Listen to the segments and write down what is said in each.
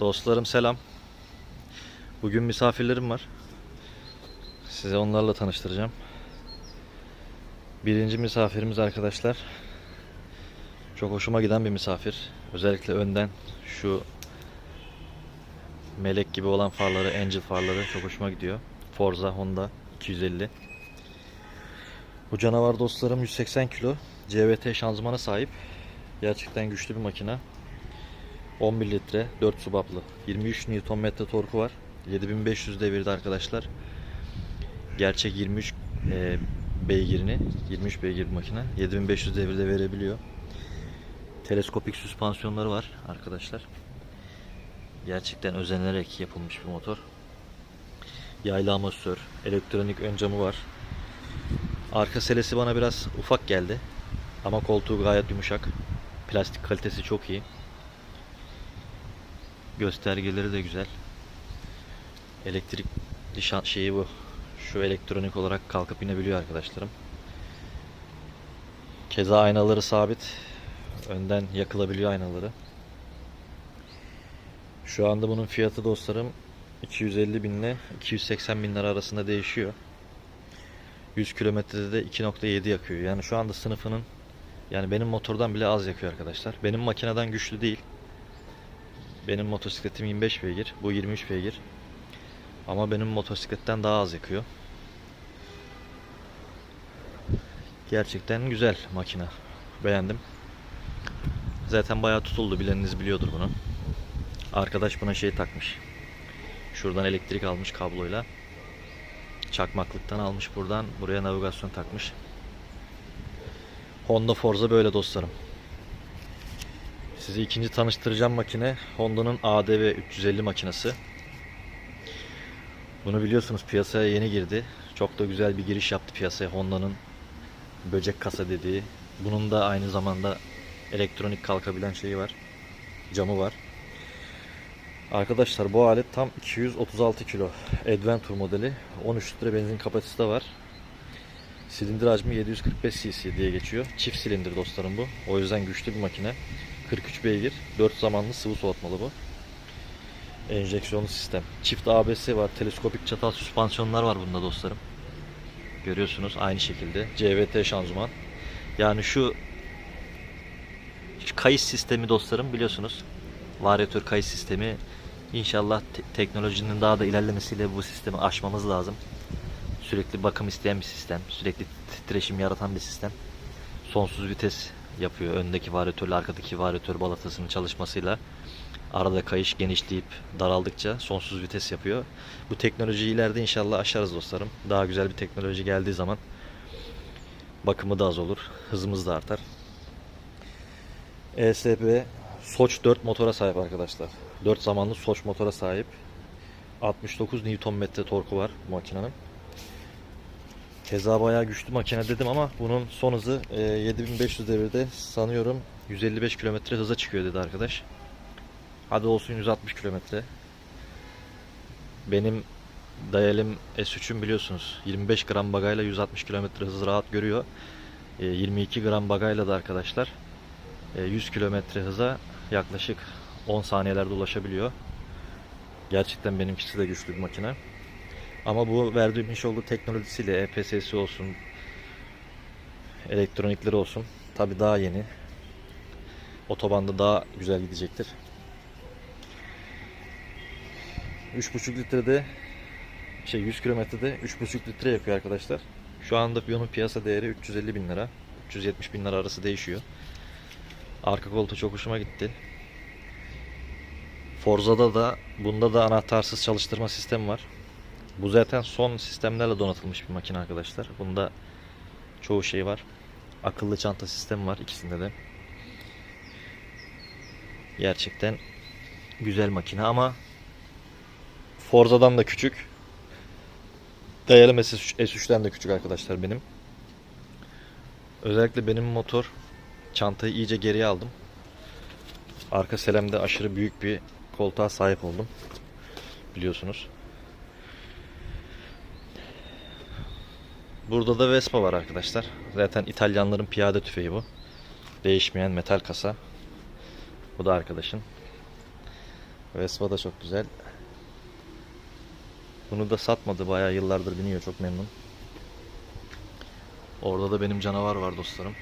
Dostlarım selam. Bugün misafirlerim var. Size onlarla tanıştıracağım. Birinci misafirimiz arkadaşlar. Çok hoşuma giden bir misafir. Özellikle önden şu melek gibi olan farları, Angel farları çok hoşuma gidiyor. Forza Honda 250. Bu canavar dostlarım 180 kilo. CVT şanzımana sahip. Gerçekten güçlü bir makina. 11 litre 4 subaplı. 23 Nm torku var. 7500 devirde arkadaşlar. Gerçek 23 e, beygirini 23 beygir bir makine 7500 devirde verebiliyor. Teleskopik süspansiyonları var arkadaşlar. Gerçekten özenerek yapılmış bir motor. Yaylı amortisör elektronik ön camı var. Arka selesi bana biraz ufak geldi ama koltuğu gayet yumuşak. Plastik kalitesi çok iyi Göstergeleri de güzel. Elektrik nişan şeyi bu. Şu elektronik olarak kalkıp inebiliyor arkadaşlarım. Keza aynaları sabit. Önden yakılabiliyor aynaları. Şu anda bunun fiyatı dostlarım 250 bin ile 280 bin lira arasında değişiyor. 100 kilometrede de 2.7 yakıyor. Yani şu anda sınıfının yani benim motordan bile az yakıyor arkadaşlar. Benim makineden güçlü değil. Benim motosikletim 25 beygir. Bu 23 beygir. Ama benim motosikletten daha az yakıyor. Gerçekten güzel makine. Beğendim. Zaten bayağı tutuldu. Bileniniz biliyordur bunu. Arkadaş buna şey takmış. Şuradan elektrik almış kabloyla. Çakmaklıktan almış buradan. Buraya navigasyon takmış. Honda Forza böyle dostlarım. Sizi ikinci tanıştıracağım makine Honda'nın ADV 350 makinesi. Bunu biliyorsunuz piyasaya yeni girdi. Çok da güzel bir giriş yaptı piyasaya Honda'nın böcek kasa dediği. Bunun da aynı zamanda elektronik kalkabilen şeyi var. Camı var. Arkadaşlar bu alet tam 236 kilo. Adventure modeli. 13 litre benzin kapasitesi de var. Silindir hacmi 745 cc diye geçiyor. Çift silindir dostlarım bu. O yüzden güçlü bir makine. 43 beygir, 4 zamanlı sıvı soğutmalı bu. Enjeksiyonlu sistem. Çift ABS var, teleskopik çatal süspansiyonlar var bunda dostlarım. Görüyorsunuz aynı şekilde. CVT şanzıman. Yani şu, kayış sistemi dostlarım biliyorsunuz. Varyatör kayış sistemi. İnşallah te- teknolojinin daha da ilerlemesiyle bu sistemi aşmamız lazım. Sürekli bakım isteyen bir sistem. Sürekli titreşim yaratan bir sistem. Sonsuz vites yapıyor. Öndeki varyatörle arkadaki varyatör balatasının çalışmasıyla arada kayış genişleyip daraldıkça sonsuz vites yapıyor. Bu teknolojiyi ileride inşallah aşarız dostlarım. Daha güzel bir teknoloji geldiği zaman bakımı da az olur. Hızımız da artar. ESP Soç 4 motora sahip arkadaşlar. 4 zamanlı Soç motora sahip. 69 Nm torku var makinenin. Keza bayağı güçlü makine dedim ama bunun son hızı e, 7500 devirde sanıyorum 155 km hıza çıkıyor dedi arkadaş. Hadi olsun 160 km. Benim Dayalim S3'üm biliyorsunuz 25 gram bagayla 160 km hız rahat görüyor. E, 22 gram bagayla da arkadaşlar e, 100 km hıza yaklaşık 10 saniyelerde ulaşabiliyor. Gerçekten benimkisi de güçlü bir makine. Ama bu verdiğim olduğu teknolojisiyle EPS'si olsun, elektronikleri olsun. Tabi daha yeni. Otobanda daha güzel gidecektir. 3.5 litrede şey 100 kilometrede 3.5 litre yakıyor arkadaşlar. Şu anda bunun piyasa değeri 350 bin lira. 370 bin lira arası değişiyor. Arka koltuğu çok hoşuma gitti. Forza'da da bunda da anahtarsız çalıştırma sistemi var. Bu zaten son sistemlerle donatılmış bir makine arkadaşlar. Bunda çoğu şey var. Akıllı çanta sistemi var ikisinde de. Gerçekten güzel makine ama Forza'dan da küçük. Dayalı S3'ten de küçük arkadaşlar benim. Özellikle benim motor çantayı iyice geriye aldım. Arka selemde aşırı büyük bir koltuğa sahip oldum. Biliyorsunuz. Burada da Vespa var arkadaşlar. Zaten İtalyanların piyade tüfeği bu. Değişmeyen metal kasa. Bu da arkadaşın. Vespa da çok güzel. Bunu da satmadı. Bayağı yıllardır biniyor. Çok memnun. Orada da benim canavar var dostlarım.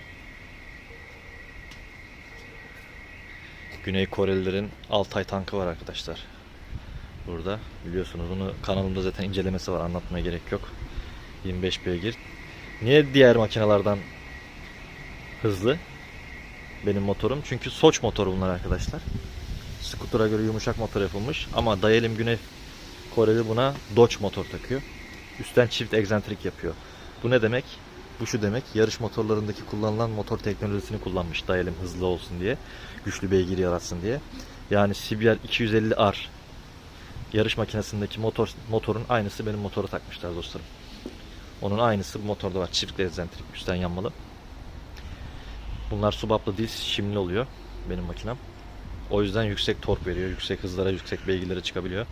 Güney Korelilerin Altay tankı var arkadaşlar. Burada biliyorsunuz bunu kanalımda zaten incelemesi var anlatmaya gerek yok. 25 beygir. Niye diğer makinelerden hızlı? Benim motorum. Çünkü Soç motoru bunlar arkadaşlar. Scooter'a göre yumuşak motor yapılmış ama Dayelim Güney Koreli buna Dodge motor takıyor. Üstten çift egzantrik yapıyor. Bu ne demek? Bu şu demek. Yarış motorlarındaki kullanılan motor teknolojisini kullanmış Dayelim hızlı olsun diye. Güçlü beygir yaratsın diye. Yani CBR 250R yarış makinesindeki motor motorun aynısı benim motora takmışlar dostlarım. Onun aynısı motorda var. Çift egzantrik üstten yanmalı. Bunlar subaplı değil, şimli oluyor benim makinem. O yüzden yüksek tork veriyor, yüksek hızlara, yüksek beygirlere çıkabiliyor.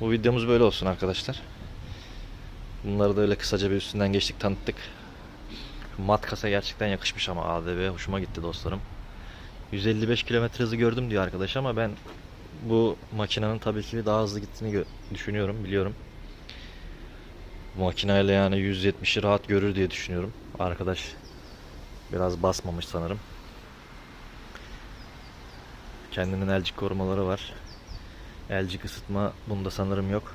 Bu videomuz böyle olsun arkadaşlar. Bunları da öyle kısaca bir üstünden geçtik, tanıttık. Mat kasa gerçekten yakışmış ama ADV hoşuma gitti dostlarım. 155 km hızı gördüm diyor arkadaş ama ben bu makinenin tabii ki daha hızlı gittiğini düşünüyorum, biliyorum. Bu makineyle yani 170'i rahat görür diye düşünüyorum. Arkadaş biraz basmamış sanırım. Kendinin elcik korumaları var. Elcik ısıtma bunda sanırım yok.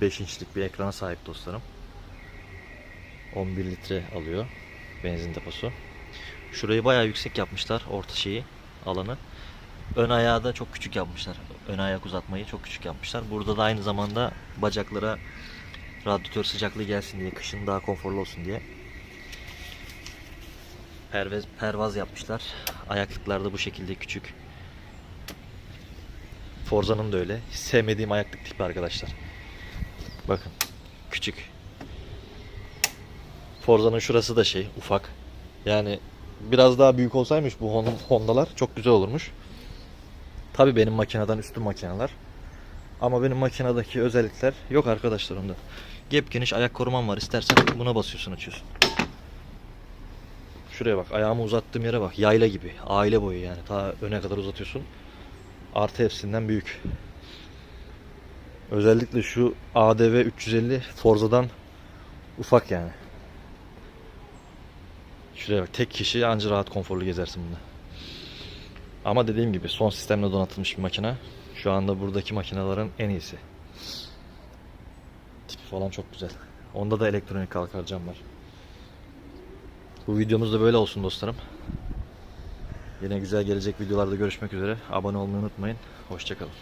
5 inçlik bir ekrana sahip dostlarım. 11 litre alıyor benzin deposu. Şurayı bayağı yüksek yapmışlar orta şeyi alanı. Ön ayağı da çok küçük yapmışlar. Ön ayak uzatmayı çok küçük yapmışlar. Burada da aynı zamanda bacaklara radyatör sıcaklığı gelsin diye, kışın daha konforlu olsun diye. Pervez, pervaz yapmışlar. Ayaklıklar da bu şekilde küçük. Forza'nın da öyle. Hiç sevmediğim ayaklık tipi arkadaşlar. Bakın. Küçük. Forza'nın şurası da şey ufak. Yani biraz daha büyük olsaymış bu Hon- Honda'lar çok güzel olurmuş. Tabi benim makineden üstün makineler. Ama benim makinedeki özellikler yok arkadaşlar onda. Gep geniş ayak koruman var. İstersen buna basıyorsun açıyorsun. Şuraya bak ayağımı uzattığım yere bak. Yayla gibi. Aile boyu yani. Ta öne kadar uzatıyorsun. Artı hepsinden büyük. Özellikle şu ADV 350 Forza'dan ufak yani. Şuraya bak. Tek kişi anca rahat konforlu gezersin bunda. Ama dediğim gibi son sistemle donatılmış bir makine. Şu anda buradaki makinelerin en iyisi. Tipi falan çok güzel. Onda da elektronik kalkar cam var. Bu videomuz da böyle olsun dostlarım. Yine güzel gelecek videolarda görüşmek üzere. Abone olmayı unutmayın. Hoşçakalın.